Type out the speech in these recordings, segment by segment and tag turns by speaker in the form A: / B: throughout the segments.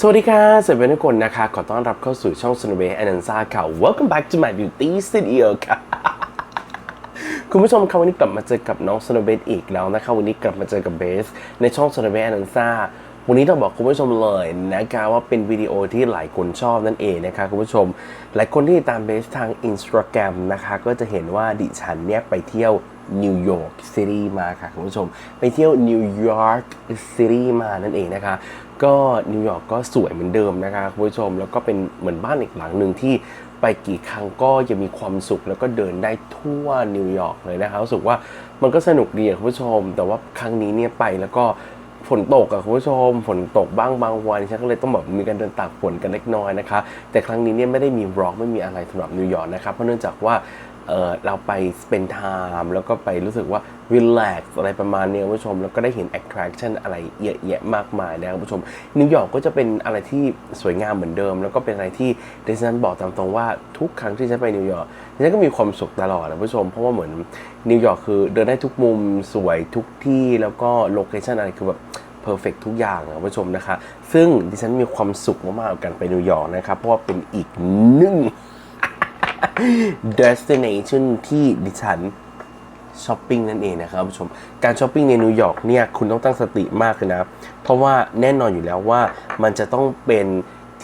A: สวัสดีค่ะสวัสดีทุกคนนะคะ ขอต้อนรับเข้าสู่ช่อง s n o w a y a n a n z a ค่ะ Welcome back to my beauty studio ค่ะ คุณผู้ชมครับวันนี้กลับมาเจอกับน้องสโนเบสอีกแล้วนะคะ วันนี้กลับมาเจอกับเบส ในช่องสโนเบสอนันซ่าวันนี้ต้องบอกคุณผู้ชมเลยนะคะว่าเป็นวิดีโอที่หลายคนชอบนั่นเองนะคะคุณผู้ชม หลายคนที่ติดตามเบสทาง Instagram นะคะก็จะเห็นว่าดิฉันเนี่ยไปเที่ยว นิวยอร์กซิตี้มาค่ะคุณผู้ชม ไปเที่ยวนิวยอร์กซิตี้มานั่นเองนะคะ ก็นิวยอร์กก็สวยเหมือนเดิมนะคะคุณผู้ชมแล้วก็เป็นเหมือนบ้านอีกหลังหนึ่งที่ไปกี่ครั้งก็ยังมีความสุขแล้วก็เดินได้ทั่วนิวยอร์กเลยนะคะรู้สึกว่ามันก็สนุกดีคุณผู้ชม แต่ว่าครั้งนี้เนี่ยไปแล้วก็ฝนตกอะคุณผู้ชมฝนตกบ้างบางวันฉันก็เลยต้องแบบมีการเดินตากฝนกันเล็กน้อยนะคะ แต่ครั้งนี้เนี่ยไม่ได้มีบล็อกไม่มีอะไรสำหรับนิวยอร์กนะครับเพราะเนื่องจากว่า เออเราไป spend time แล้วก็ไปรู้สึกว่า relax อะไรประมาณนี้คุณผู้ชม แล้วก็ได้เห็น attraction อะไรเยอะแยะมากมายนะคุณผู้ชม นิวยอร์กก็จะเป็นอะไรที่สวยงามเหมือนเดิม แล้วก็เป็นอะไรที่ดิฉันบอกตามตรงว่าทุกครั้งที่ฉันไปนิวยอร์กดิฉันก็มีความสุขตลอดนะคุณผู้ชม เพราะว่าเหมือนนิวยอร์กคือเดินได้ทุกมุมสวยทุกที่แล้วก็โลเคชั่นอะไรคือแบบเพอร์เฟกทุกอย่างนะคุณผู้ชมนะคะ ซึ่งดิฉันมีความสุขมากๆกับการไปนิวยอร์กนะครับ เพราะว่าเป็นอีกหนึ่ง destination ที่ดิฉันช้อปปิ้งนั่นเองนะครับผู้ชม การช้อปปิ้งในนิวยอร์กเนี่ยคุณต้องตั้งสติมากเลยนะ เพราะว่าแน่นอนอยู่แล้วว่ามันจะต้องเป็น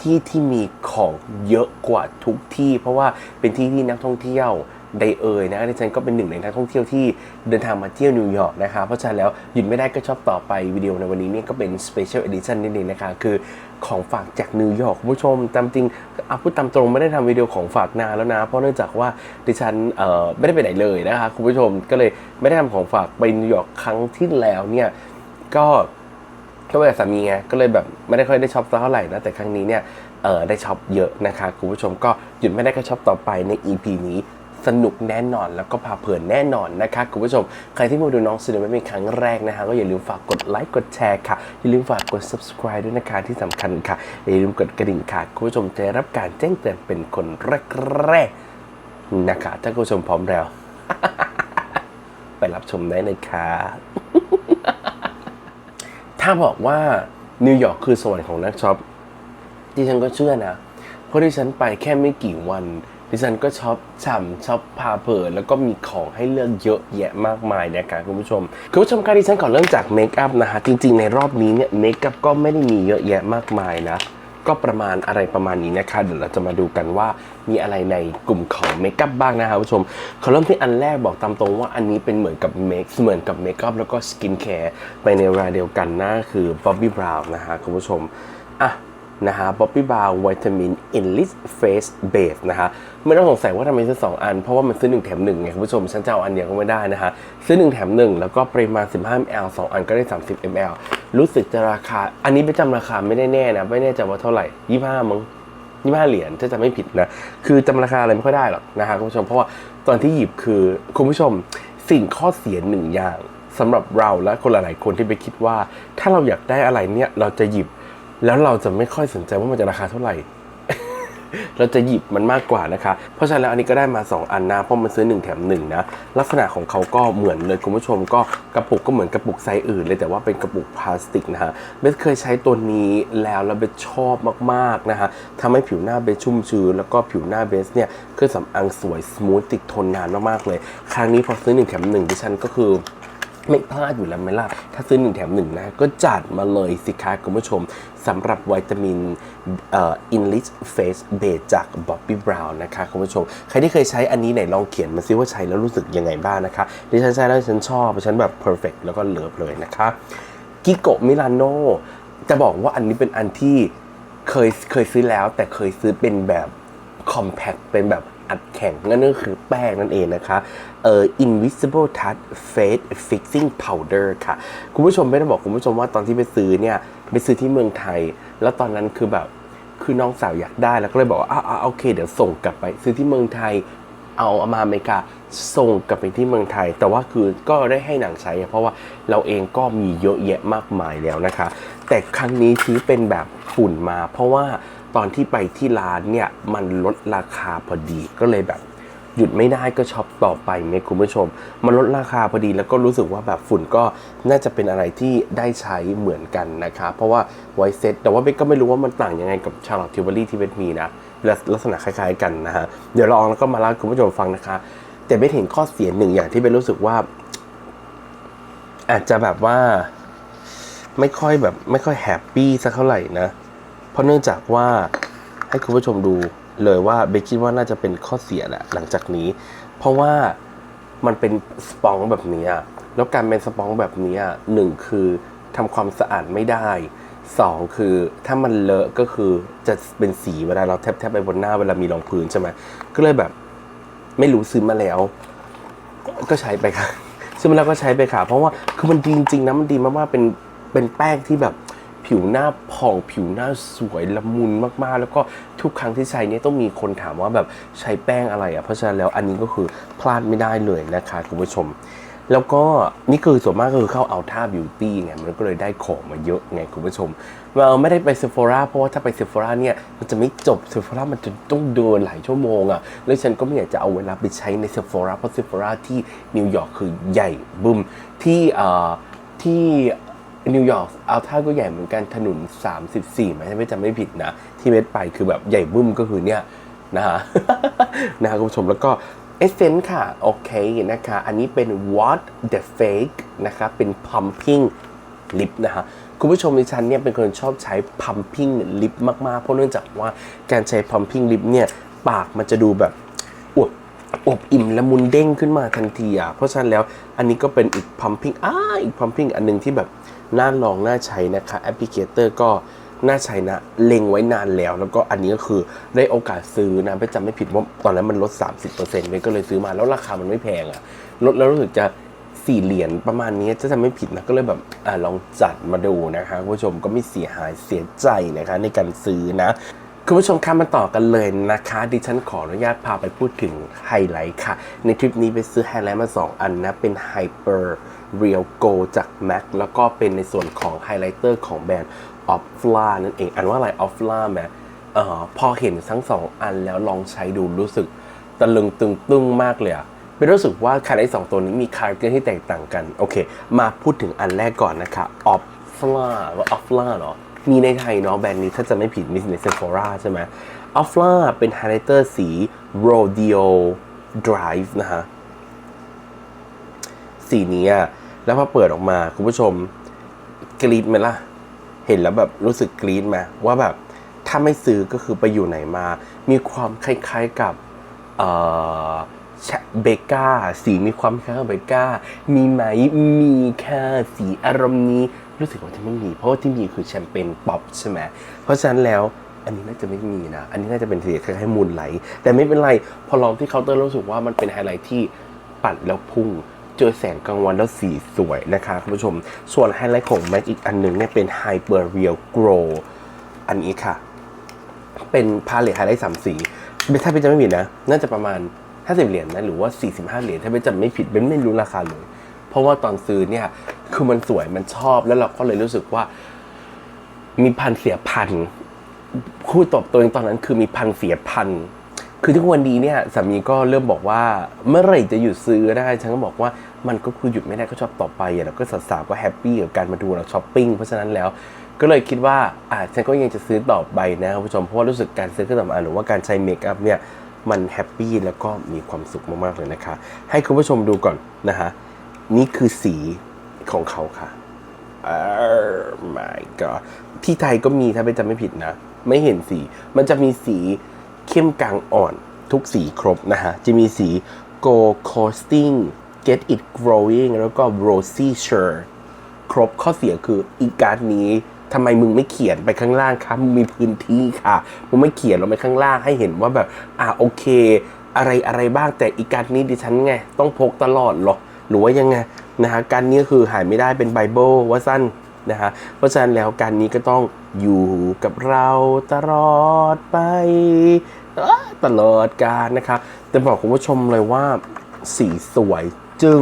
A: ที่ที่มีของเยอะกว่าทุกที่ เพราะว่าเป็นที่ที่นักท่องเที่ยว ไดเอ่ยนะดิฉันก็เป็นหนึ่งในนักท่องเที่ยวที่เดินทางมาเที่ยวนิวยอร์กนะคะเพราะฉะนั้นแล้วหยุดไม่ได้ก็ชอบต่อไปวิดีโอในวันนี้เนี่ยก็เป็น special edition นิดนึงนะคะคือของฝากจากนิวยอร์กคุณผู้ชมตามจริงเอาพูดตามตรงไม่ได้ทำวิดีโอของฝากนานแล้วนะ เพราะเนื่องจากว่าดิฉันเอ่อไม่ได้ไปไหนเลยนะคะคุณผู้ชมก็เลยไม่ได้ทำของฝากไปนิวยอร์กครั้งที่แล้วเนี่ยก็ก็ไปกับสามีไงก็เลยแบบไม่ได้ค่อยได้ช็อปเท่าไหร่นะแต่ครั้งนี้เนี่ยเออได้ช็อปเยอะนะคะคุณผู้ชมก็หยุดไม่ได้ก็ช็อปต่อไปใน EP นี้ สนุกแน่นอน แล้วก็พาเพลินแน่นอนนะคะคุณผู้ชม ใครที่มาดูน้องซีนไม่เป็นครั้งแรกนะคะก็อย่าลืมฝากกดไลค์กดแชร์ค่ะ อย่าลืมฝากกด subscribe ด้วยนะคะที่สำคัญค่ะ อย่าลืมกดกระดิ่งค่ะคุณผู้ชมจะรับการแจ้งเตือนเป็นคนแรกๆนะคะถ้าคุณผู้ชมพร้อมแล้ว ไปรับชมได้เลยค่ะถ้าบอกว่านิวยอร์กคือสวรรค์ของนักช็อปดิฉันก็เชื่อนะ เพราะดิฉันไปแค่ไม่กี่วัน ดิฉันก็ช็อปฉ่ำช็อปพาเพลินแล้วก็มีของให้เลือกเยอะแยะมากมายนะคะคุณผู้ชมคุณผู้ชมคะดิฉันขอเริ่มจากเมคอัพนะคะจริงๆ ในรอบนี้เนี่ยเมคอัพก็ไม่ได้มีเยอะแยะมากมายนะก็ประมาณอะไรประมาณนี้นะคะ เดี๋ยวเราจะมาดูกันว่ามีอะไรในกลุ่มของเมคอัพบ้างนะครับคุณผู้ชมขอเริ่มที่อันแรกบอกตามตรงว่าอันนี้เป็นเหมือนกับเมคเหมือนกับเมคอัพแล้วก็สกินแคร์ไปในเวลาเดียวกันนะคือ Bobbi Brown นะฮะคุณผู้ชมอะ นะฮะ Bobbi Brown Vitamin Enrich Face Base นะฮะไม่ต้องสงสัยว่าทำไมซื้อสองอัน เพราะว่ามันซื้อหนึ่งแถมหนึ่งไงคุณผู้ชมฉันจะเอาอันเดียวก็ไม่ได้นะฮะซื้อหนึ่งแถมหนึ่งแล้วก็ปริมาณ 15 ml สองอันก็ได้ 30 ml รู้สึกจะราคา อันนี้ไปจำราคาไม่ได้แน่นะ ไม่แน่ใจว่าเท่าไหร่ 25มั้งยี่ห้าเหรียญถ้าจะไม่ผิดนะ คือจำราคาอะไรไม่ค่อยได้หรอกนะฮะคุณผู้ชมเพราะว่าตอนที่หยิบคือคุณผู้ชมสิ่งข้อเสียหนึ่งอย่างสำหรับเราและคนหลายๆคนที่ไปคิดว่า ถ้าเราอยากได้อะไรเนี่ยเราจะหยิบ แล้วเราจะไม่ค่อยสนใจว่ามันจะราคาเท่าไหร่ เราจะหยิบมันมากกว่านะคะ เพราะฉะนั้นแล้วอันนี้ก็ได้มา 2 อันนะ เพราะมันซื้อ 1 แถม1นะ ลักษณะของเขาก็เหมือนเลยคุณผู้ชมก็กระปุกก็เหมือนกระปุกไซส์อื่นเลยแต่ว่าเป็นกระปุกพลาสติกนะฮะเบสเคยใช้ตัวนี้แล้วแล้วเบสชอบมากๆนะฮะทำให้ผิวหน้าเบสชุ่มชื้นแล้วก็ผิวหน้าเบสเนี่ยเครื่องสำอางสวยสมูทติดทนนานมากๆเลย ครั้งนี้พอซื้อ1แถม1ดิฉันก็คือ ไม่พลาดอยู่แล้วไหมล่ะ ถ้าซื้อหนึ่งแถมหนึ่งนะ ก็จัดมาเลยสิคะคุณผู้ชมสำหรับวิตามินเอ่อ Enrich Face Base จาก Bobbi Brown นะคะคุณผู้ชม ใครที่เคยใช้อันนี้ไหนลองเขียนมาซิว่าใช้แล้วรู้สึกยังไงบ้างนะคะดิฉันใช้แล้วดิฉันชอบดิฉันแบบ perfect แล้วก็เลิฟเลยนะคะกิโกมิลานโนจะบอกว่าอันนี้เป็นอันที่เคยเคยซื้อแล้วแต่เคยซื้อเป็นแบบ compact เป็นแบบ อัดแข็งนั่นก็คือแป้งนั่นเองนะคะเอ่อ invisible touch face fixing powder ค่ะ คุณผู้ชมไม่ได้บอกคุณผู้ชมว่าตอนที่ไปซื้อเนี่ย ไปซื้อที่เมืองไทย แล้วตอนนั้นคือแบบคือน้องสาวอยากได้แล้วก็เลยบอกว่าอ่าโอเค เดี๋ยวส่งกลับไปซื้อที่เมืองไทยเอาเอามาอเมริกาส่งกลับไปที่เมืองไทย แต่ว่าคือก็ได้ให้หนังใช้ เพราะว่าเราเองก็มีเยอะแยะมากมายแล้วนะคะ แต่ครั้งนี้ซื้อเป็นแบบฝุ่นมา เพราะว่า ตอนที่ไปที่ร้านเนี่ยมันลดราคาพอดีก็เลยแบบ หยุดไม่ได้ก็ช็อปต่อไปไหมคุณผู้ชม มันลดราคาพอดีแล้วก็รู้สึกว่าแบบฝุ่นก็น่าจะเป็นอะไรที่ได้ใช้เหมือนกันนะคะ เพราะว่าไวเซ็ตแต่ว่าเบกก็ไม่รู้ว่ามันต่างยังไงกับชาร์ลอตทิวเบอรี่ที่เบกมีนะลักษณะคล้ายๆกันนะฮะเดี๋ยวลองแล้วก็มาเล่าคุณผู้ชมฟังนะคะ แต่เบกเห็นข้อเสียหนึ่งอย่างที่เบกรู้สึกว่า อาจจะแบบว่าไม่ค่อยแบบไม่ค่อยแฮปปี้สักเท่าไหร่นะ เพราะเนื่องจากว่าให้คุณผู้ชมดูเลยว่าเบคคิดว่าน่าจะเป็นข้อเสียแหละหลังจากนี้ เพราะว่ามันเป็นสปองแบบนี้อะแล้วการเป็นสปองแบบนี้อะหนึ่งคือทำความสะอาดไม่ได้สองคือถ้ามันเลอะก็คือจะเป็นสีเวลาเราแทบๆไปบนหน้าเวลามีรองพื้นใช่ไหมก็เลยแบบ ไม่รู้ซื้อมาแล้ว ก็ใช้ไปค่ะซึ่งมันเราก็ใช้ไปค่ะ เพราะว่าคือมันดีจริงๆนะมันดีมากๆเป็นเป็นแป้งที่แบบ ผิวหน้าผ่องผิวหน้าสวยละมุนมากๆ แล้วก็ทุกครั้งที่ใช้เนี่ยต้องมีคนถามว่าแบบใช้แป้งอะไรอะเพราะฉะนั้นแล้วอันนี้ก็คือพลาดไม่ได้เลยนะคะคุณผู้ชม แล้วก็นี่คือส่วนมากก็คือเข้าเอาท่าบิวตี้ไงมันก็เลยได้ของมาเยอะไงคุณผู้ชมเราไม่ได้ไปเซฟ h ร r a เพราะว่าถ้าไปเซฟ h ร r a เนี่ยมันจะไม่จบเซฟ h ร r a มันจะต้องเดินหลายชั่วโมงอะ่ะแล้วฉันก็ไม่อยากจะเอาเวลาไปใช้ในเซฟ h ร r a เพราะเซฟ h ร r a ที่นิวยอร์กคือใหญ่บึ้มที่อ่อที่ นิวยอร์กเอาท่าก็ใหญ่เหมือนกันถนน 34ไหมถ้าไม่จำไม่ผิดนะ ที่เวสไปคือแบบใหญ่บึ้มก็คือเนี่ยนะฮะนะฮะคุณผู้ชมแล้วก็เอเซนค่ะ โอเคนะคะ อันนี้เป็น What the Fake นะคะเป็น pumping lip นะฮะคุณผู้ชมดิฉันเนี่ยเป็นคนชอบใช้ pumping lip มาก ๆ เพราะเนื่องจากว่าการใช้ pumping lip เนี่ย ปากมันจะดูแบบอวบอวบอิ่มละมุนเด้งขึ้นมาทันทีอะเพราะฉะนั้นแล้วอันนี้ก็เป็นอีก pumping อ่าอีก pumping อันหนึงที่แบบ น่าลองน่าใช้นะคะแอปพลิเคเตอร์ก็น่าใช้นะเล็งไว้นานแล้ว แล้วก็อันนี้ก็คือได้โอกาสซื้อนะไม่จำไม่ผิดว่าตอนนั้นมันลด 30%เมย์ก็เลยซื้อมาแล้วราคามันไม่แพงอะลดแล้วรู้สึกจะสี่เหรียญประมาณนี้จะจำไม่ผิดนะก็เลยแบบอลองจัดมาดูนะคะคุณผู้ชมก็ไม่เสียหายเสียใจนะคะในการซื้อนะคุณผู้ชมคะมาต่อกันเลยนะคะ ดิฉันขออนุญาตพาไปพูดถึงไฮไลท์ค่ะ ในทริปนี้ไปซื้อไฮไลท์มา 2 อันนะ เป็นไฮเปอร์ Hyper Real Go จาก MAC แล้วก็เป็นในส่วนของไฮไลท์เตอร์ของแบรนด์ออฟลานั่นเอง อันว่าอะไรออฟลาแมเอ่อพอเห็นทั้งสองอันแล้วลองใช้ดูรู้สึกตะลึงตึงตึงมากเลยอะเป็นรู้สึกว่าคาแรคเตอร์สองตัวนี้มีคาแรคเตอร์ที่แตกต่างกัน โอเค มาพูดถึงอันแรกก่อนนะคะออฟลาว่าออฟลาเหรอมีในไทยเนาะแบรนด์นี้ถ้าจะไม่ผิดมีในเซฟ h ร r a ใช่ไหมออฟลาเป็นไฮไลท์เตอร์สี Rodeo Drive นะฮะสีนี้อะ แล้วพอเปิดออกมาคุณผู้ชมกรีดไหมล่ะ เห็นแล้วแบบรู้สึกกรี๊ดไหมว่าแบบถ้าไม่ซื้อก็คือไปอยู่ไหนมา มีความคล้ายๆกับเอ่อเบก้า สีมีความคล้ายกับเบก้า มีไหมมีค่ะสีอารมณ์นี้รู้สึกว่าจะไม่มี เพราะว่าที่มีคือแชมเปญป๊อปใช่ไหมเพราะฉะนั้นแล้วอันนี้น่าจะไม่มีนะ อันนี้น่าจะเป็นสีคล้ายๆมูลไหล แต่ไม่เป็นไร พอลองที่เคาน์เตอร์รู้สึกว่ามันเป็นไฮไลท์ที่ปัดแล้วพุ่ง เจอแสงกลางวันแล้วสีสวยนะคะคุณผู้ชม ส่วนไฮไลท์ของ MAC อีกอันหนึ่งเนี่ยเป็น Hyper Real Glow อันนี้ค่ะ เป็นพาเลตไฮไลท์สามสีถ้าเป็นจะไม่ผิดนะ น่าจะประมาณ 50 เหรียญนะ หรือว่า 45 เหรียญถ้าเป็นจะไม่ผิดเป็นไม่รู้ราคาเลย เพราะว่าตอนซื้อเนี่ย คือมันสวยมันชอบแล้วเราก็เลยรู้สึกว่า มีพันเสียพันคู่ตอบตัวเองตอนนั้นคือมีพันเสียพัน คือทุกวันดีเนี่ยสามีก็เริ่มบอกว่าเมื่อไหร่จะหยุดซื้อได้ฉันก็บอกว่ามันก็คือหยุดไม่ได้ก็ชอบต่อไปอะแล้วก็สาวๆก็แฮปปี้กับการมาดูเราช้อปปิ้งเพราะฉะนั้นแล้วก็เลยคิดว่าอ่าฉันก็ยังจะซื้อต่อไปนะคุณผู้ชมเพราะว่ารู้สึกการซื้อเครื่องสำอางหรือว่าการใช้เมคอัพเนี่ยมันแฮปปี้แล้วก็มีความสุขมากๆเลยนะคะ ให้คุณผู้ชมดูก่อนนะฮะนี่คือสีของเขาค่ะ Oh my god ที่ไทยก็มีถ้าไม่จำไม่ผิดนะ ไม่เห็นสี มันจะมีสี เข้มกลางอ่อนทุกสีครบนะฮะ จะมีสี Go Coasting Get It Growing แล้วก็ Rosy Shore ครบข้อเสียคืออีการ์ดนี้ทำไมมึงไม่เขียนไปข้างล่างครับมึงมีพื้นที่ค่ะ มึงไม่เขียนลงไปข้างล่างให้เห็นว่าแบบ อ่าโอเค อะไรอะไรบ้างแต่อีการ์ดนี้ดิฉันไง ต้องพกตลอดหรอ หรือว่ายังไงนะฮะการนี้คือหายไม่ได้เป็นไบเบิลว่าสั้นนะฮะเพราะฉะนั้นแล้วการนี้ก็ต้องอยู่กับเราตลอดไป ตลอดกาลนะคะแต่บอกคุณผู้ชมเลยว่าสีสวยจึง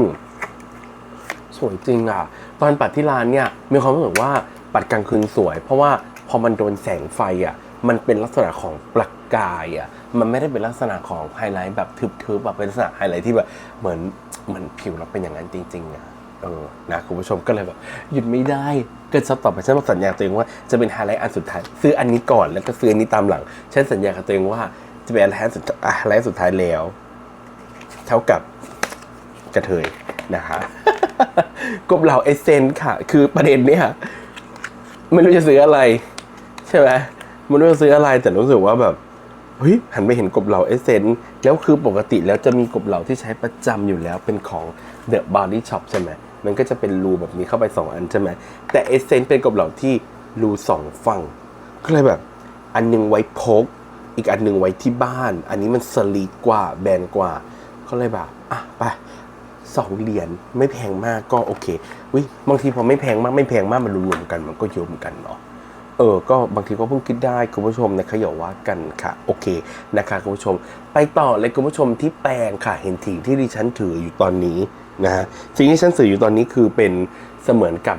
A: สวยจริงอะ ตอนปัดที่ร้านเนี่ย มีความรู้สึกว่าปัดกลางคืนสวย เพราะว่าพอมันโดนแสงไฟอะมันเป็นลักษณะของประกายอะมันไม่ได้เป็นลักษณะของไฮไลท์แบบทึบๆแบบเป็นลักษณะไฮไลท์ที่แบบเหมือนเหมือนผิวเราเป็นอย่างนั้นจริงๆอะ เออนะคุณผู้ชมก็เลยแบบหยุดไม่ได้เก็จะต่อไปฉันมาสัญญาตัวเองว่าจะเป็นไฮไลท์อันสุดท้ายซื้ออันนี้ก่อนแล้วก็ซื้ออันนี้ตามหลังฉันสัญญากับตัวเองว่าจะเป็นไฮไลท์สุดไฮไลท์สุดท้ายแล้ว เท่ากับกระเทยนะคะกบเหล่าเอเซนค่ะ คือประเด็นเนี่ยไม่รู้จะซื้ออะไร ใช่ไหมไมันรู้จะซื้ออะไรแต่รู้สึกว่าแบบเฮ้ยหันไปเห็นกบเหล่าเอเซนแล้วคือปกติแล้วจะมีกบเหล่าที่ใช้ประจำอยู่แล้วเป็นของ The Body Shop ใช่ไหม มันก็จะเป็นรูแบบนี้เข้าไปสองอันใช่ไหมแต่เอเซนเป็นกบเหล่าที่รูสองฝั่งก็เลยแบบ อันหนึงไว้พก อีกอันหนึงไว้ที่บ้าน อันนี้มันสลีกกว่าแบนกว่าก็เลยแบบอะไปสองเหรียญไม่แพงมากก็โอเควิบางทีพอไม่แพงมากไม่แพงมากมันรวมกันมันก็เยอะเหมือนกันเนาะเออ ก็บางทีก็เพิ่งคิดได้คุณผู้ชมนะคะอย่าว่ากันค่ะ โอเคนะคะคุณผู้ชม ไปต่อเลยคุณผู้ชมที่แปลงค่ะ เห็นถิงที่ดิฉันถืออยู่ตอนนี้ นะฮะสิ่งที่ฉันถืออยู่ตอนนี้คือเป็นเสมือนกับ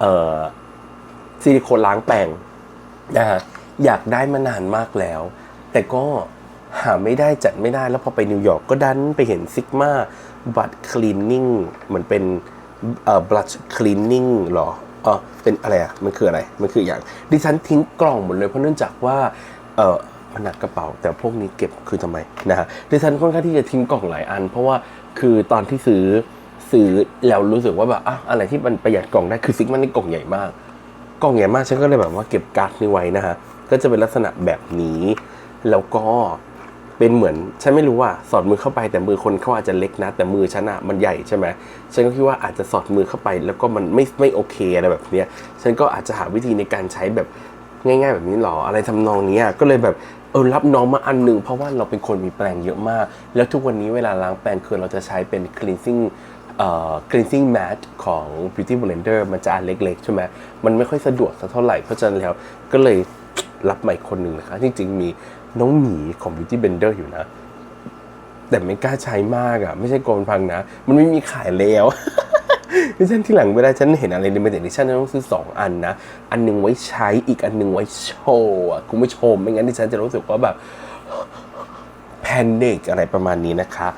A: เออซิลิโคนล้างแปรงนะฮะอยากได้มานานมากแล้ว แต่ก็หาไม่ได้จัดไม่ได้แล้วพอไปนิวยอร์กก็ดันไปเห็นซิกมาบัตคลีนนิ่งเหมือนเป็นเอ่อบลัชคลีนนิ่งหรอเออเป็นอะไรอะ มันคืออะไร มันคืออย่าง ดิฉันทิ้งกล่องหมดเลยเพราะเนื่องจากว่า เออมันหนักกระเป๋า แต่พวกนี้เก็บคือทำไมนะฮะดิฉันค่อนข้างที่จะทิ้งกล่องหลายอัน เพราะว่า คือตอนที่ซื้อซื้อแล้วรู้สึกว่าแบบอะอะไรที่มันประหยัดกล่องได้คือซิกมันนี่กล่องใหญ่มาก กล่องใหญ่มากฉันก็เลยแบบว่าเก็บการ์ดนี้ไว้นะฮะก็จะเป็นลักษณะแบบนี้ แล้วก็เป็นเหมือนฉันไม่รู้ว่าสอดมือเข้าไปแต่มือคนเขาอาจจะเล็กนะ แต่มือฉันอะมันใหญ่ใช่ไหมฉันก็คิดว่าอาจจะสอดมือเข้าไป แล้วก็มันไม่ไม่โอเคอะไรแบบเนี้ยฉันก็อาจจะหาวิธีในการใช้แบบ ง่าย ๆ แบบนี้หรออะไรทำนองนี้ก็เลยแบบเออรับน้องมาอันหนึ่งเพราะว่าเราเป็นคนมีแปรงเยอะมาก แล้วทุกวันนี้เวลาล้างแปรงคือเราจะใช้เป็น cleansing เอ่อ cleansing mat ของ beauty blender มันจะอันเล็กๆใช่ไหมมันไม่ค่อยสะดวกสักเท่าไหร่เพราะฉะนั้นแล้วก็เลยรับมาอีกคนหนึ่งนะคะจริง ๆ มีน้องหมีของ beauty blender อยู่นะ แต่ไม่กล้าใช้มากอะ่ะ ไม่ใช่โกนพังนะ มันไม่มีขายแล้ว ดิฉันที่หลังเวลาฉันเห็นอะไรในเมเดดิฉันต้องซื้อ 2 อันนะ อันหนึงไว้ใช้อีกอันหนึงไว้โชว์คุณผู้ชมไม่งั้นดิฉันจะรู้สึกว่าแบบแพนิคอะไรประมาณนี้นะคะ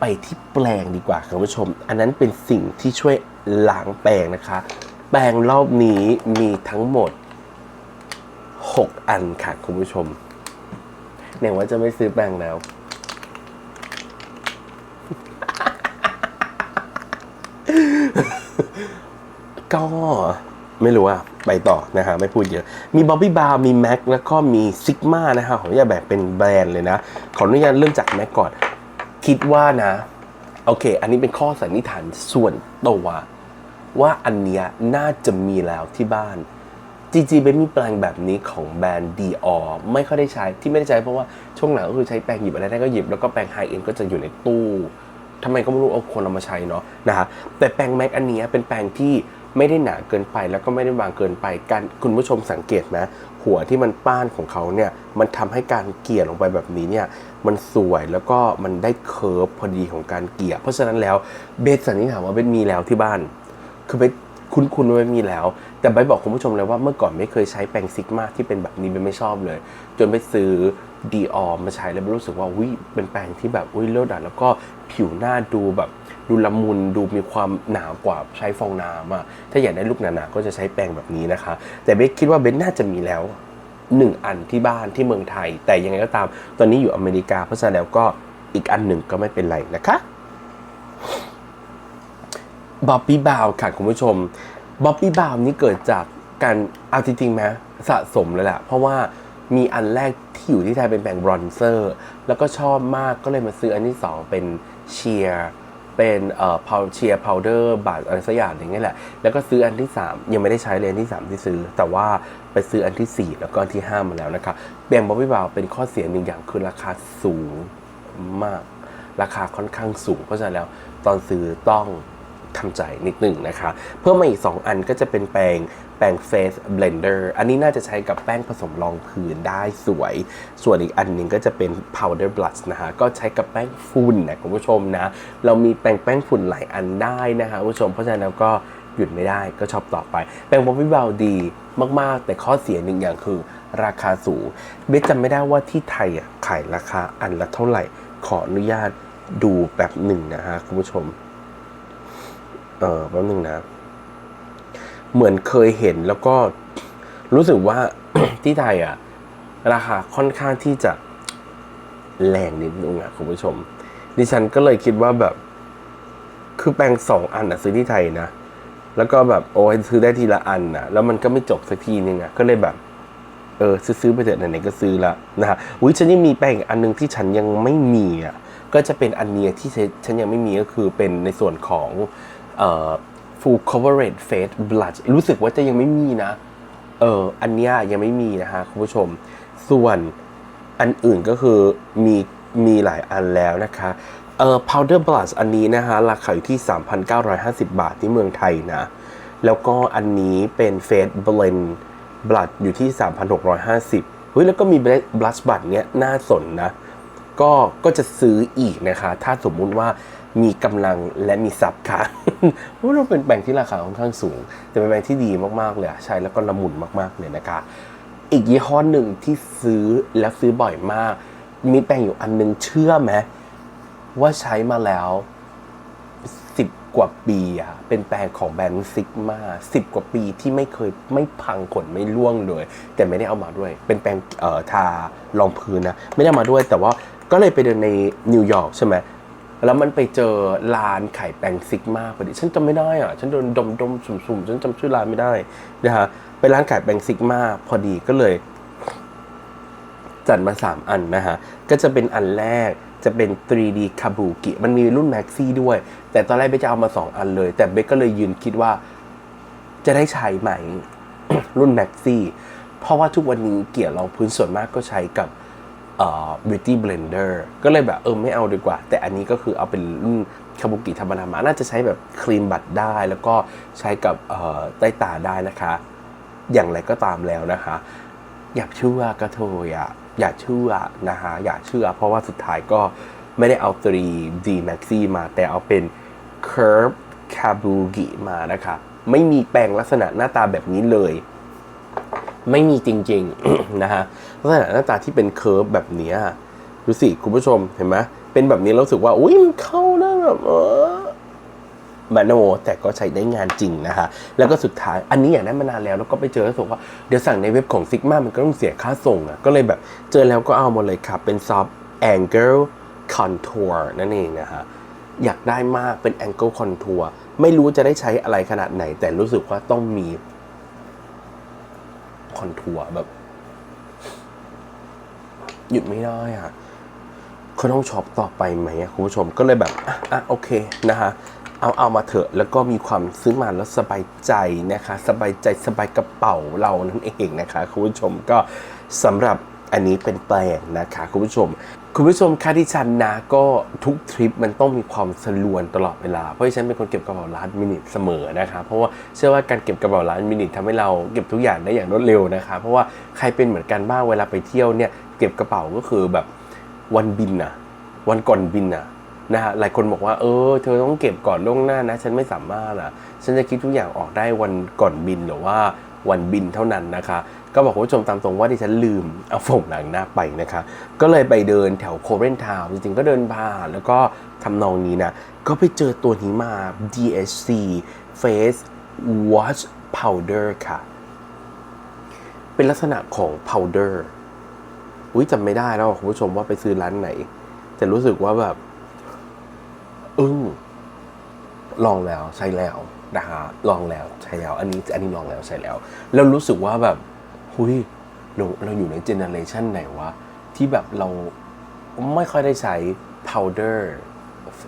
A: ไปที่แปลงดีกว่าคุณผู้ชม อันนั้นเป็นสิ่งที่ช่วยล้างแปรงนะคะ แปรงรอบนี้มีทั้งหมด 6 อันค่ะคุณผู้ชมไหนว่าจะไม่ซื้อแปรงแล้ว ก็ไม่รู้อะไปต่อนะฮะไม่พูดเยอะ มีบ๊อบบี้บาร์มีแม็กแล้วก็มีซิกมานะฮะของยาแบ่งเป็นแบรนด์เลยนะ ขออนุญาตเริ่มจากแม็กก่อน คิดว่านะ โอเค อันนี้เป็นข้อสันนิษฐานส่วนตัวว่าอันเนี้ยน่าจะมีแล้วที่บ้านจริงๆเป็นมีแปรงแบบนี้ของแบรนด์ Dior ไม่ค่อยได้ใช้ที่ไม่ได้ใช้เพราะว่าช่วงหลังก็คือใช้แปรงหยิบอะไรได้ก็หยิบแล้วก็แปรงไฮเอ็นก็จะอยู่ในตู้ทำไมก็ไม่รู้เอาคนเอามาใช้เนาะนะฮะแต่แปรงแม็กอันเนี้ยเป็นแปรงที่ ไม่ได้หนาเกินไปแล้วก็ไม่ได้บางเกินไปการคุณผู้ชมสังเกตนะหัวที่มันป้านของเขาเนี่ยมันทำให้การเกี่ยลงไปแบบนี้เนี่ยมันสวยแล้วก็มันได้เคิร์ฟพอดีของการเกี่ย เพราะฉะนั้นแล้วเบสสันนิษฐานว่าเบสมีแล้วที่บ้าน คือไปคุ้นๆว่ามีแล้ว แต่ใบบอกคุณผู้ชมเลยว่าเมื่อก่อนไม่เคยใช้แปรงซิกมาที่เป็นแบบนี้เบนไม่ชอบเลย จนไปซื้อ ดีออมาใช้แล้วรู้สึกว่าวิเป็นแปรงที่แบบอุ้ยเลิศอะแล้วก็ผิวหน้าดูแบบดูละมุนดูมีความหนากว่าใช้ฟองน้ำอะถ้าอยากได้ลูกหนาๆก็จะใช้แปรงแบบนี้นะคะ แต่เบนคิดว่าเบนน่าจะมีแล้วหนึ่งอันที่บ้านที่เมืองไทย แต่ยังไงก็ตามตอนนี้อยู่อเมริกาเพราะฉะนั้นแล้วก็อีกอันหนึ่งก็ไม่เป็นไรนะคะบ๊อบบี้บาวค่ะคุณผู้ชมบ๊อบบี้บาวนี่เกิดจากการเอาจริงๆไหมสะสมเลยแหละเพราะว่า มีอันแรกที่อยู่ที่ไทยเป็นแบงบรอนเซอร์ แล้วก็ชอบมากก็เลยมาซื้ออันที่สองเป็นเชียร์เป็นเอ่อพาวเชียร์พาวเดอร์บาทอะไรสักอย่างอย่างเงี้ยแหละ แล้วก็ซื้ออันที่ 3 ยังไม่ได้ใช้เลยอันที่ 3 ที่ซื้อ แต่ว่าไปซื้ออันที่ 4 แล้วก็อันที่ 5 มาแล้วนะครับแบงบ๊อบบี้บาวเป็นข้อเสียหนึ่งอย่างคือราคาสูงมาก ราคาค่อนข้างสูง เพราะฉะนั้นแล้วตอนซื้อต้องทำใจนิดหนึ่งนะคะ เพิ่มมาอีก 2 อันก็จะเป็นแปรง แปรง Face Blender อันนี้น่าจะใช้กับแป้งผสมรองพื้นได้สวย ส่วนอีกอันหนึ่งก็จะเป็น Powder Blush นะฮะ ก็ใช้กับแป้งฝุ่นนะคุณผู้ชมนะ เรามีแปรงแป้งฝุ่นหลายอันได้นะคะคุณผู้ชม เพราะฉะนั้นก็หยุดไม่ได้ก็ชอบต่อไป แปรงบอบบี้บาวดีมาก ๆ แต่ข้อเสียหนึ่งอย่างคือราคาสูง เบสจำไม่ได้ว่าที่ไทยขายราคาอันละเท่าไหร่ ขออนุญาตดูแบบหนึ่งนะฮะคุณผู้ชม เออแป๊บหนึ่งนะ เหมือนเคยเห็นแล้วก็รู้สึกว่าที่ไทยอะ ราคาค่อนข้างที่จะแรงนิดนึงอะคุณผู้ชม ดิฉันก็เลยคิดว่าแบบ คือแปรงสองอันอะซื้อที่ไทยนะ แล้วก็แบบโอ้ยซื้อได้ทีละอันนะแล้วมันก็ไม่จบสักทีนึงอะ ก็เลยแบบ เออ ซื้อไปเถอะไหนๆก็ซื้อละนะฮะอุ้ยฉันยังมีแปรงอันหนึงที่ฉันยังไม่มีอะก็จะเป็นอันเนี้ยที่ฉันยังไม่มีก็คือเป็นในส่วนของเอ่อ full coverage face blush รู้สึกว่าจะยังไม่มีนะ เอออันเนี้ยยังไม่มีนะฮะคุณผู้ชม ส่วนอันอื่นก็คือมีมีหลายอันแล้วนะคะเอ่อ powder blush อันนี้นะฮะ ราคาอยู่ที่ 3,950 บาทที่เมืองไทยนะ แล้วก็อันนี้เป็น face blend blush อยู่ที่ 3,650เฮ้ยแล้วก็มี blush blush เนี้ยน่าสนนะ ก็ก็จะซื้ออีกนะคะ ถ้าสมมุติว่า มีกำลังและมีทรัพย์ค่ะเพราะเราเป็นแบงค์ที่ราคาค่อนข้างสูง แต่เป็นแบงค์ที่ดีมากๆเลยใช้แล้วก็ละมุนมากๆเลยนะคะ อีกยี่ห้อหนึ่งที่ซื้อและซื้อบ่อยมาก มีแปรงอยู่อันหนึงเชื่อไหมว่าใช้มาแล้วสิบกว่าปีอะเป็นแปรงของแบรนด์ซิกมาสิบกว่าปีที่ไม่เคยไม่พังขนไม่ร่วงเลย แต่ไม่ได้เอามาด้วย เป็นแปรงเอ่อทารองพื้นนะ ไม่ได้มาด้วยแต่ว่าก็เลยไปเดินในนิวยอร์กใช่ไหม แล้วมันไปเจอร้านไขายแปงซิกมาพอดีฉันจำไม่ได้อะ ฉันโดนดมดมสุ่มสุ่มฉันจำชื่อร้านไม่ได้นะฮะเป็นร้านไขายแปงซิกมาพอดีก็เลย จัดมา 3 อันนะฮะ ก็จะเป็นอันแรกจะเป็น 3D Kabuki มันมีรุ่น Maxi ด้วย แต่ตอนแรกเบจะเอามา 2 อันเลย แต่เบก็เลยยืนคิดว่า จะได้ใช้ไหมรุ่น Maxi เพราะว่าทุกวันนี้เกี่ยวรองพื้นส่วนมากก็ใช้กับ เอ่อ Beauty Blender ก็เลยแบบเออไม่เอาดีกว่า แต่อันนี้ก็คือเอาเป็นรุ่นคาบุกิธรรมดามาน่าจะใช้แบบคลีนบัตได้ แล้วก็ใช้กับเอ่อใต้ตาได้นะคะ อย่างไรก็ตามแล้วนะคะ อยากเชื่อก็โทรอะอย่าเชื่อนะฮะอย่าเชื่อ เพราะว่าสุดท้ายก็ไม่ได้เอา 3D Maxi มา แต่เอาเป็น Curve Kabugi มานะคะ ไม่มีแปรงลักษณะหน้าตาแบบนี้เลย ไม่มีจริงๆนะฮะลักษณะหน้าตาที่เป็นเคิร์ฟแบบนี้ดูสิคุณผู้ชมเห็นไหมเป็นแบบนี้แล้วรู้สึกว่าอุ้ยมันเข้าได้แบบเออมาโนแต่ก็ใช้ได้งานจริงนะคะ แล้วก็สุดท้ายอันนี้อยากได้มานานแล้วแล้วก็ไปเจอแล้วสึกว่าเดี๋ยวสั่งในเว็บของ Sigma มันก็ต้องเสียค่าส่งอะก็เลยแบบเจอแล้วก็เอามาเลยครับเป็น soft angle contour นั่นเองนะฮะอยากได้มากเป็น angle contour ไม่รู้จะได้ใช้อะไรขนาดไหน แต่รู้สึกว่าต้องมี คอนทัวร์แบบ หยุดไม่ได้อะเขาต้องช็อปต่อไปไหมคุณผู้ชมก็เลยแบบอะอะโอเคนะฮะเอาเอามาเถอะแล้วก็มีความซื้อมาแล้วสบายใจนะคะ สบายใจสบายกระเป๋าเรานั่นเองนะคะคุณผู้ชมก็สำหรับ อันนี้เป็นแปลงนะคะคุณผู้ชม คุณผู้ชมคะที่ฉันนะก็ทุกทริปมันต้องมีความสลวนตลอดเวลา เพราะฉันเป็นคนเก็บกระเป๋าล้านมินิเสมอนะคะเพราะว่าเชื่อว่าการเก็บกระเป๋าล้านมินิทำให้เราเก็บทุกอย่างได้อย่างรวดเร็วนะคะ เพราะว่าใครเป็นเหมือนกันบ้างเวลาไปเที่ยวเนี่ยเก็บกระเป๋าก็คือแบบวันบินอะวันก่อนบินอะนะฮะหลายคนบอกว่าเออ เธอต้องเก็บก่อนล่วงหน้านะ ฉันไม่สามารถอะฉันจะคิดทุกอย่างออกได้วันก่อนบินหรือว่าวันบินเท่านั้นนะคะ ก็บอกคุณผู้ชมตามตรงว่าที่ฉันลืมเอาโฟมหลังหน้าไปนะคะ ก็เลยไปเดินแถวโคเรนทาวจริงๆ ก็เดินผ่านแล้วก็ทำนองนี้นะ ก็ไปเจอตัวนี้มา DSC Face Wash Powder ค่ะ เป็นลักษณะของ powder อุ้ยจำไม่ได้แล้วคุณผู้ชมว่าไปซื้อร้านไหน แต่รู้สึกว่าแบบอึ้งลองแล้วใช้แล้วนะฮะลองแล้วใช้แล้ว อันนี้อันนี้ลองแล้วใช้แล้ว แล้วรู้สึกว่าแบบ หุยเราเราอยู่ในเจเนอเรชันไหนวะ ที่แบบเราไม่ค่อยได้ใช้ powder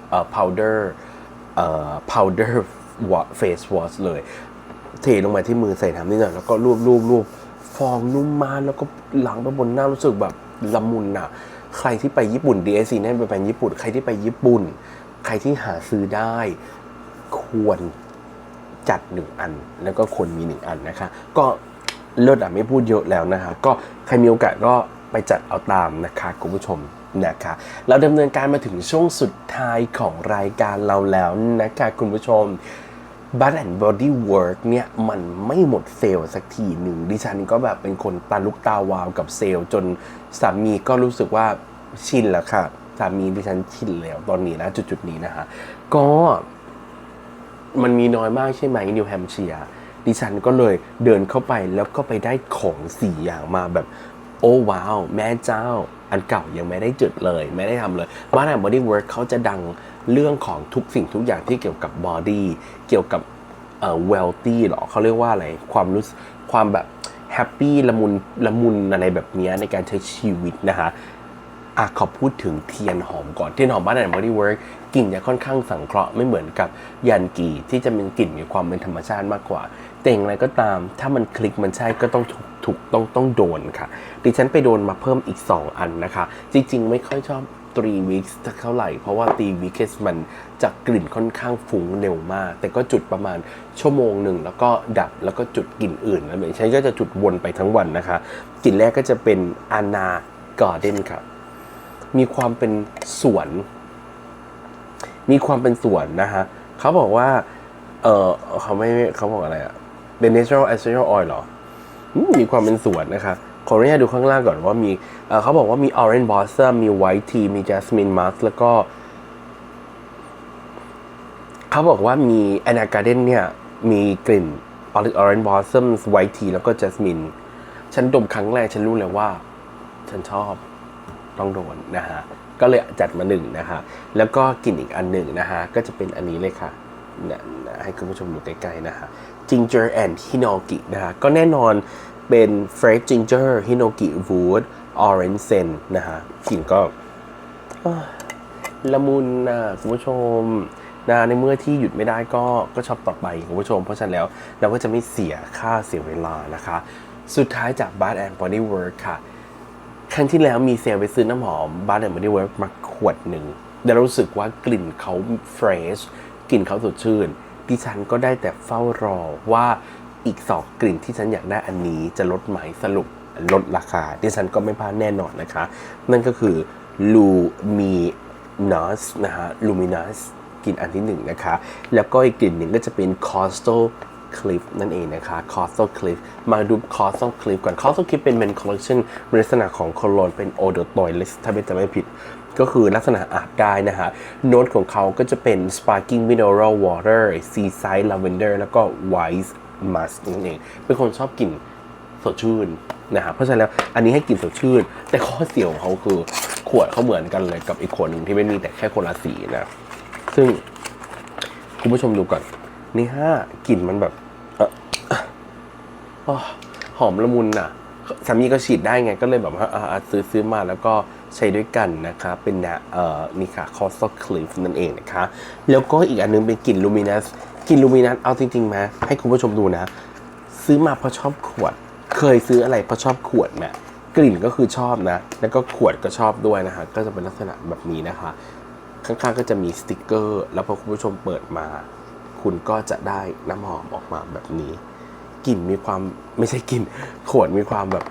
A: เอ่อ powder เอ่อ powder wa- face wash เลย เทลงมาที่มือใส่น้ำนิดหน่อย แล้วก็รูปรูปรูปฟองนุ่มมากแล้วก็หลังไปบนหน้ารู้สึกแบบละมุนอะใครที่ไปญี่ปุ่น DSC นั่นเป็นแบรนด์ญี่ปุ่น ใครที่ไปญี่ปุ่น ใครที่หาซื้อได้ ควรจัดหนึ่งอัน แล้วก็ควรมีหนึ่งอันนะคะ ก็ เลิศอะไม่พูดเยอะแล้วนะคะก็ใครมีโอกาสก็ไปจัดเอาตามนะคะคุณผู้ชมนะคะเราดำเนินการมาถึงช่วงสุดท้ายของรายการเราแล้วนะคะคุณผู้ชม Bath and Body Work เนี่ยมันไม่หมดเซลล์สักทีหนึ่งดิฉันก็แบบเป็นคนตาลุกตาวาวกับเซลล์จนสามีก็รู้สึกว่าชินแล้วค่ะสามีดิฉันชินแล้วตอนนี้นะจุดๆนี้นะคะก็มันมีน้อยมากใช่ไหมนิวแฮมเชียร์ ดิฉันก็เลยเดินเข้าไปแล้วก็ไปได้ของสี่อย่างมาแบบโอ้ว้าวแม่เจ้า อันเก่ายังไม่ได้จุดเลย ไม่ได้ทำเลยบ้านแอนบอดี้เวิร์กเขาจะดังเรื่องของทุกสิ่งทุกอย่างที่เกี่ยวกับบอดี้เกี่ยวกับเอ่อ wealthy หรอเขาเรียกว่าอะไรความรู้สึกความแบบแฮปปี้ละมุนละมุนอะไรแบบนี้ในการใช้ชีวิตนะคะ อะขอพูดถึงเทียนหอมก่อน เทียนหอมบ้านแอนด์บอดี้เวิร์กกลิ่นจะค่อนข้างสังเคราะห์ไม่เหมือนกับยันกีที่จะมีกลิ่นมีความเป็นธรรมชาติมากกว่า แต่อย่างไรก็ตาม ถ้ามันคลิกมันใช่ก็ต้องถูกถูกต้องต้องโดนค่ะ ดิฉันไปโดนมาเพิ่มอีก 2 อันนะคะ จริง ๆ ไม่ค่อยชอบ3 weeks เท่าไหร่ เพราะว่า3 weeks มันจะกลิ่นค่อนข้างฟุ้งเร็วมาก แต่ก็จุดประมาณชั่วโมงหนึ่ง แล้วก็ดับแล้วก็จุดกลิ่นอื่นแล้วฉันก็จะจุดวนไปทั้งวันนะคะ กลิ่นแรกก็จะเป็นอาณาการ์เดนครับ มีความเป็นสวน มีความเป็นสวนนะฮะเขาบอกว่า เออเขาไม่เขาบอกอะไรอะเป็น natural essential oil เหรอ มีความเป็นสวนนะคะขออนุญาตดูข้างล่างก่อนว่ามีเอ่อเขาบอกว่ามี orange blossom มี white tea มี jasmine musk แล้วก็เขาบอกว่ามี Anna Garden เนี่ย มีกลิ่น orange blossom white tea แล้วก็ jasmine ฉันดมครั้งแรกฉันรู้เลยว่า ฉันชอบ ต้องโดนนะฮะก็เลยจัดมาหนึ่งนะฮะแล้วก็กลิ่นอีกอันหนึ่งนะฮะก็จะเป็นอันนี้เลยค่ะนี่ยนะให้คุณผู้ชมดูใกล้ๆนะฮะ ginger and hinoki นะฮะก็แน่นอนเป็น fresh ginger hinoki wood orange scent นะฮะกลิ่นก็ละมุนนะคุณผู้ชมนะในเมื่อที่หยุดไม่ได้ก็ก็ชอบต่อไปคุณผู้ชม เพราะฉะนั้นแล้วเราก็จะไม่เสียค่าเสียเวลานะคะ สุดท้ายจาก Bath and Body Work ค่ะ ครั้งที่แล้วมีเซลไปซื้อน้ำหอมบ้านเดอร์มาดีเวิร์กมาขวดหนึ่งแต่รู้สึกว่ากลิ่นเขาเฟรชกลิ่นเขาสดชื่น ดิฉันก็ได้แต่เฝ้ารอว่าอีกสองกลิ่นที่ฉันอยากได้อันนี้จะลดไหมสรุปลดราคา ดิฉันก็ไม่พลาดแน่นอนนะคะ นั่นก็คือ Luminous นะฮะ Luminous กลิ่นอันที่หนึ่งนะคะ แล้วก็อีกกลิ่นหนึ่งก็จะเป็น Coastal Cliff นั่นเองนะคะ Coastal Cliff มาดู Coastal Cliff ก่อน Coastal Cliff เป็น Men Collection เป็นลักษณะของโคโลนเป็น Eau de Toilette ถ้าไม่จำไม่ผิดก็คือลักษณะอาบได้นะฮะ โน้ตของเขาก็จะเป็น Sparkling Mineral Water Seaside Lavender แล้วก็ White Musk นั่นเอง เป็นคนชอบกลิ่นสดชื่นนะฮะ เพราะฉะนั้นแล้วอันนี้ให้กลิ่นสดชื่น แต่ข้อเสียของเขาคือขวดเขาเหมือนกันเลยกับอีกขวดหนึ่งที่ไม่มีแต่แค่คนละสีนะ ซึ่งคุณผู้ชมดูก่อน นี่ห้ากลิ่นมันแบบ หอมละมุนน่ะสามีก็ฉีดได้ไงก็เลยแบบว่าอ่าซื้อซื้อมาแล้วก็ใช้ด้วยกันนะคะ เป็นนะเอ่อนี่ค่ะ c o s t a l Cliff นั่นเองนะคะ แล้วก็อีกอันนึงเป็นกลิ่น Luminous กลิ่น Luminous เอาจริงๆไหมให้คุณผู้ชมดูนะ ซื้อมาเพราะชอบขวด เคยซื้ออะไรเพราะชอบขวดไหมกลิ่นก็คือชอบนะ แล้วก็ขวดก็ชอบด้วยนะคะ ก็จะเป็นลักษณะแบบนี้นะคะ ข้างๆก็จะมีสติกเกอร์ แล้วพอคุณผู้ชมเปิดมา คุณก็จะได้น้ำหอมออกมาแบบนี้ กลิ่นมีความไม่ใช่กลิ่นขวดมีความแบบ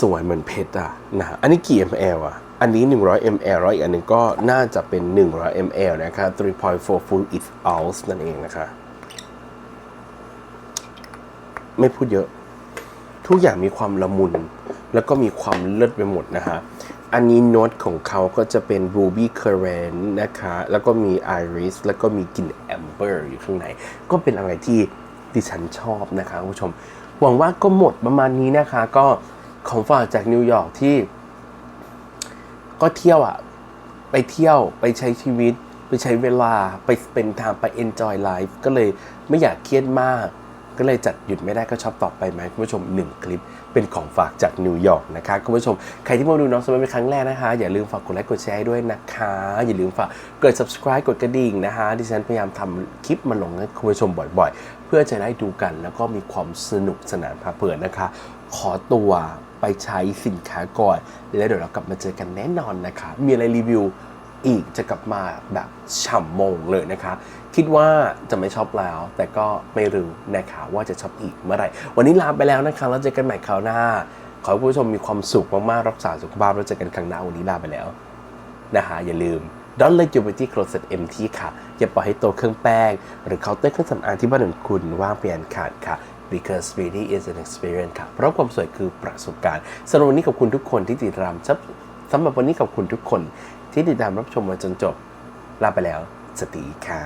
A: สวยเหมือนเพชรอะนะอันนี้กี่ ml อะอันนี้ 100 ml แล้อีกอันหนึ่งก็น่าจะเป็น 100 ml นะคะ3.4 full it ounce นั่นเองนะคะ ไม่พูดเยอะ ทุกอย่างมีความละมุน แล้วก็มีความเลิศไปหมดนะฮะอันนี้โน้ตของเขาก็จะเป็น ruby currant นะคะ แล้วก็มี iris แล้วก็มีกลิ่น amber อยู่ข้างใน ก็เป็นอะไรที่ ดิฉันชอบนะคะคุณผู้ชม หวังว่าก็หมดประมาณนี้นะคะ ก็ของฝากจากนิวยอร์กที่ ก็เที่ยวอะไปเที่ยวไปใช้ชีวิต ไปใช้เวลาไปเป็นทางไป enjoy life ก็เลยไม่อยากเครียดมาก ก็เลยจัดหยุดไม่ได้ก็ชอบต่อไปไหมคุณผู้ชม 1 คลิปเป็นของฝากจากนิวยอร์กนะคะคุณผู้ชม ใครที่มาดูน้องสมัยเป็นครั้งแรกนะคะ อย่าลืมฝากกดไลค์กดแชร์ด้วยนะคะ อย่าลืมฝากกด subscribe กดกระดิ่งนะคะ ดิฉันพยายามทำคลิปมาลงให้คุณผู้ชมบ่อยๆ พื่อจะได้ดูกัน แล้วก็มีความสนุกสนานพาเพลินนะคะ ขอตัวไปใช้สินค้าก่อน แล้วเดี๋ยวเรากลับมาเจอกันแน่นอนนะคะ มีอะไรรีวิวอีกจะกลับมาแบบฉ่ำมงเลยนะคะ คิดว่าจะไม่ชอบแล้ว แต่ก็ไม่รู้นะคะว่าจะชอบอีกเมื่อไหร่ วันนี้ลาไปแล้วนะคะแล้วเจอกันใหม่คราวหน้า ขอให้ผู้ชมมีความสุขมากๆรักษาสุขภาพแล้วเจอกันครั้งหน้าวันนี้ลาไปแล้วนะคะอย่าลืม Don't let your beauty closet empty ค่ะ อย่าปล่อยให้ตัวเครื่องแป้ง หรือเคาน์เตอร์เครื่องสำอางที่บ้านของคุณว่างเปลี่ยนขาดค่ะ because beauty is an experience ค่ะ เพราะความสวยคือประสบการณ์สำหรับวันนี้ขอบคุณทุกคนที่ติดตามสำหรับวันนี้ขอบคุณทุกคนที่ติดตามรับชมมาจนจบ ลาไปแล้ว สตีค่ะ